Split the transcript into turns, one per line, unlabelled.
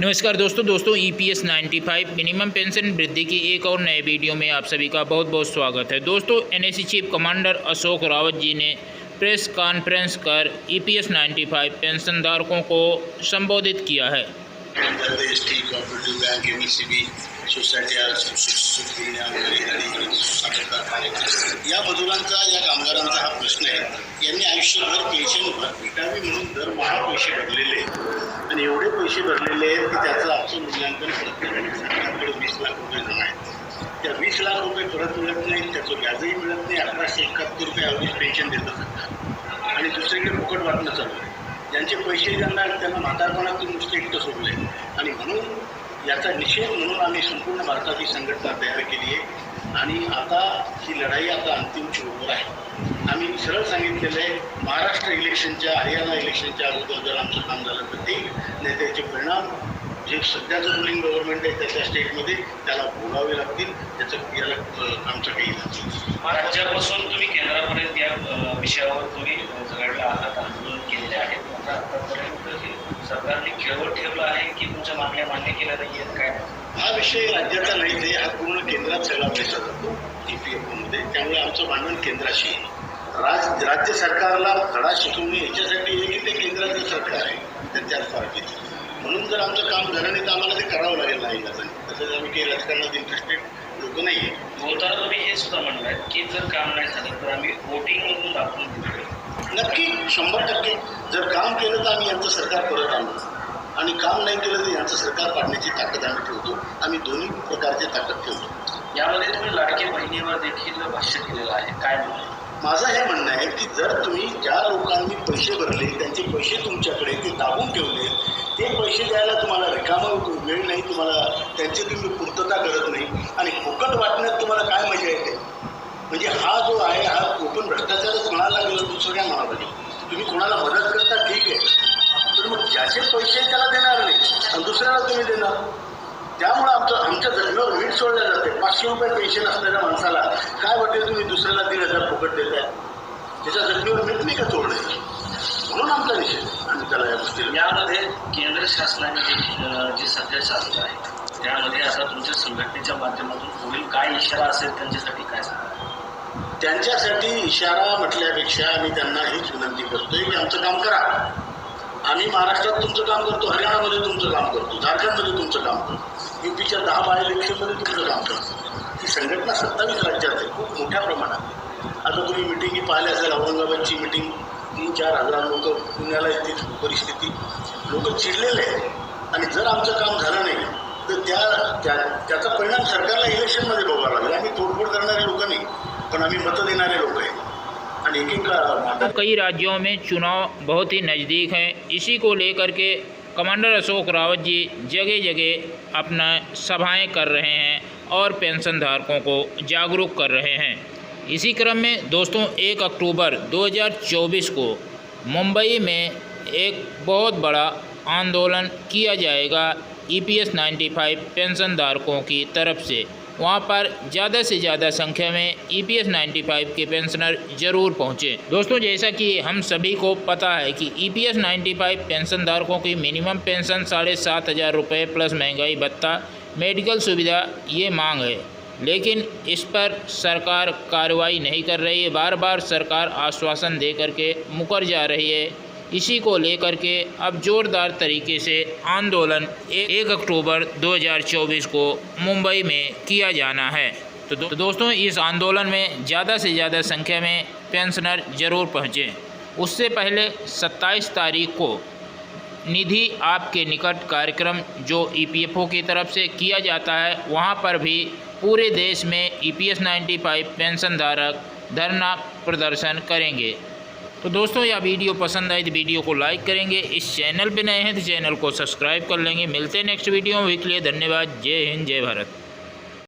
नमस्कार दोस्तों दोस्तों E P S ninety five minimum pension वृद्धि की एक और नए वीडियो में आप सभी का बहुत बहुत स्वागत है। दोस्तों N chief commander Ashok Rawat ji ने प्रेस कॉन्फ्रेंस कर E P S ninety five पेंशनधारकों को संबोधित किया है।
कारखाने या या प्रश्न आणि एवढे पैसे भरलेले आहेत की त्याचं आमचं मूल्यांकन प्रत्येकाने सरकारकडे वीस लाख रुपये जमा आहेत. त्या वीस लाख रुपये परत मिळत नाहीत त्याचं व्याजही मिळत नाही अकराशे एकाहत्तर रुपये अवधीच पेन्शन देतं सरकार. आणि दुसरीकडे फुकट वाटणं चालू आहे. ज्यांचे पैसे ज्यांना त्यांना म्हातारपणातून नुसते एकटं सोडले आणि म्हणून याचा निषेध म्हणून आम्ही संपूर्ण भारताची संघटना तयार केली आहे. आणि आता ही लढाई आता अंतिम चिवटवर आहे आम्ही सरळ सांगितलेलं आहे महाराष्ट्र इलेक्शनच्या हरियाणा इलेक्शनच्या अगोदर जर आमचं काम झालं तर ते नाही त्याचे परिणाम जे सध्याचं रुलिंग गव्हर्नमेंट आहे त्याच्या स्टेटमध्ये त्याला भोगावे लागतील त्याचं याला आमचं काही
राज्यापासून तुम्ही केंद्रापर्यंत या विषयावर तुम्ही सगळ्या आहात आंदोलन केलेले आहेत आतापर्यंत सरकारने खेळवत ठेवलं आहे की तुमच्या मागण्या मान्य केल्या नाही आहेत काय?
हा विषय राज्याचा नाहीच आहे हा पूर्ण केंद्रात सगळा पैसा जातो ई पी एफ ओमध्ये त्यामुळे आमचं भांडण केंद्राशी आहे. राज राज्य सरकारला धडा शिकवणे याच्यासाठी आहे की ते केंद्राचं सरकार आहे. त्यांच्यात फरक येतो म्हणून जर आमचं काम झालं नाही तर आम्हाला ते करावं लागेल नाही तसंच आम्ही काही राजकारणात इंटरेस्टेड लोक नाही आहे
बोलताना तुम्ही हे सुद्धा म्हणलाय की जर काम नाही झालं तर आम्ही वोटिंगमधून दाखवून देऊ
नक्की शंभर टक्के. जर काम केलं तर आम्ही यांचं सरकार परत आणू. आणि काम नाही केलं तर यांचं सरकार पाडण्याची ताकद आम्ही ठेवतो. आम्ही दोन्ही प्रकारची ताकद ठेवतो.
यामध्ये तुम्ही लाडके बहिणीवर देखील भाष्य केलेलं आहे. काय म्हणून
माझं हे म्हणणं आहे की जर तुम्ही ज्या लोकांनी पैसे भरले त्यांचे पैसे तुमच्याकडे ते दाबून ठेवले ते पैसे द्यायला तुम्हाला रिकामं वेळ नाही तुम्हाला त्यांची तुम्ही पूर्तता करत नाही. आणि फुकट वाटण्यात तुम्हाला काय मजा येते? म्हणजे हा जो आहे हा ओपन भ्रष्टाचारच म्हणायला लागेल दुसऱ्या म्हणाला तुम्ही कोणाला मदत करता? ठीक आहे. तर मग ज्याचे पैसे त्याला देणार नाही आणि दुसऱ्याला तुम्ही देणार? त्यामुळं आमचं आमच्या जखमेवर वीट सोडल्या जाते पाचशे रुपये पेन्शन असलेल्या माणसाला काय वाटेल तुम्ही दुसऱ्याला तीन हजार फुकट देताय? त्याच्या जखमेवर वीट नाही का तोडण्याची म्हणून आमचा निषेध. आम्ही त्याला या गोष्टीला
यामध्ये केंद्र शासनाने जे जे सध्या चालू आहे त्यामध्ये आता तुमच्या संघटनेच्या माध्यमातून पुढील काय इशारा असेल त्यांच्यासाठी काय सांगा?
त्यांच्यासाठी इशारा म्हटल्यापेक्षा आम्ही त्यांना हीच विनंती करतोय की आमचं काम करा. आम्ही महाराष्ट्रात तुमचं काम करतो हरियाणामध्ये तुमचं काम करतो झारखंडमध्ये तुमचं काम करतो. युपीच्या दहा बाय इलेक्शनमध्ये तुमचं काम करतो. ही संघटना सत्तावीस राज्यात आहे खूप मोठ्या प्रमाणात आता तुम्ही मिटिंगी पाहिल्या असेल औरंगाबादची मिटिंग तीन चार हजार लोक पुण्याला येतील परिस्थिती. लोक चिडलेले आहेत. आणि जर आमचं काम झालं नाही तर त्या त्या त्याचा परिणाम सरकारला इलेक्शनमध्ये बघावा लागेल. आम्ही तोडफोड करणारे लोक नाही पण आम्ही मतं देणारे लोक आहे म्हातारे
कई राज्यों में चुनाव बहुत ही नज़दीक हैं। इसी को लेकर के कमांडर अशोक रावत जी जगह जगह अपना सभाएँ कर रहे हैं और पेंशन धारकों को जागरूक कर रहे हैं। इसी क्रम में दोस्तों, एक अक्टूबर 2024 को मुंबई में एक बहुत बड़ा आंदोलन किया जाएगा E P S ninety five pension धारकों की तरफ़ से। वहाँ पर ज़्यादा से ज़्यादा संख्या में E P S ninety five के पेंशनर ज़रूर पहुँचे। दोस्तों, जैसा कि हम सभी को पता है कि E P S ninety five pension धारकों की मिनिमम पेंशन साढ़े सात हज़ार रुपये प्लस महँगाई भत्ता मेडिकल सुविधा, ये मांग है। लेकिन इस पर सरकार कार्रवाई नहीं कर रही है। बार बार सरकार आश्वासन दे करके मुकर जा रही है। इसी को लेकर के अब जोरदार तरीके से आंदोलन एक अक्टूबर 2024 को मुंबई में किया जाना है। तो, दो, तो दोस्तों इस आंदोलन में ज़्यादा से ज़्यादा संख्या में पेंशनर ज़रूर पहुँचें। उससे पहले 27 तारीख को निधि आपके निकट कार्यक्रम जो ईपीएफओ की तरफ़ से किया जाता है वहाँ पर भी पूरे देश में E P S ninety five pension धारक धरना प्रदर्शन करेंगे। तो दोस्तों यह वीडियो पसंद आई तो वीडियो को लाइक करेंगे। इस चैनल पर नए हैं तो चैनल को सब्सक्राइब कर लेंगे। मिलते हैं नेक्स्ट वीडियो में। के लिए धन्यवाद। जय हिंद जय भारत।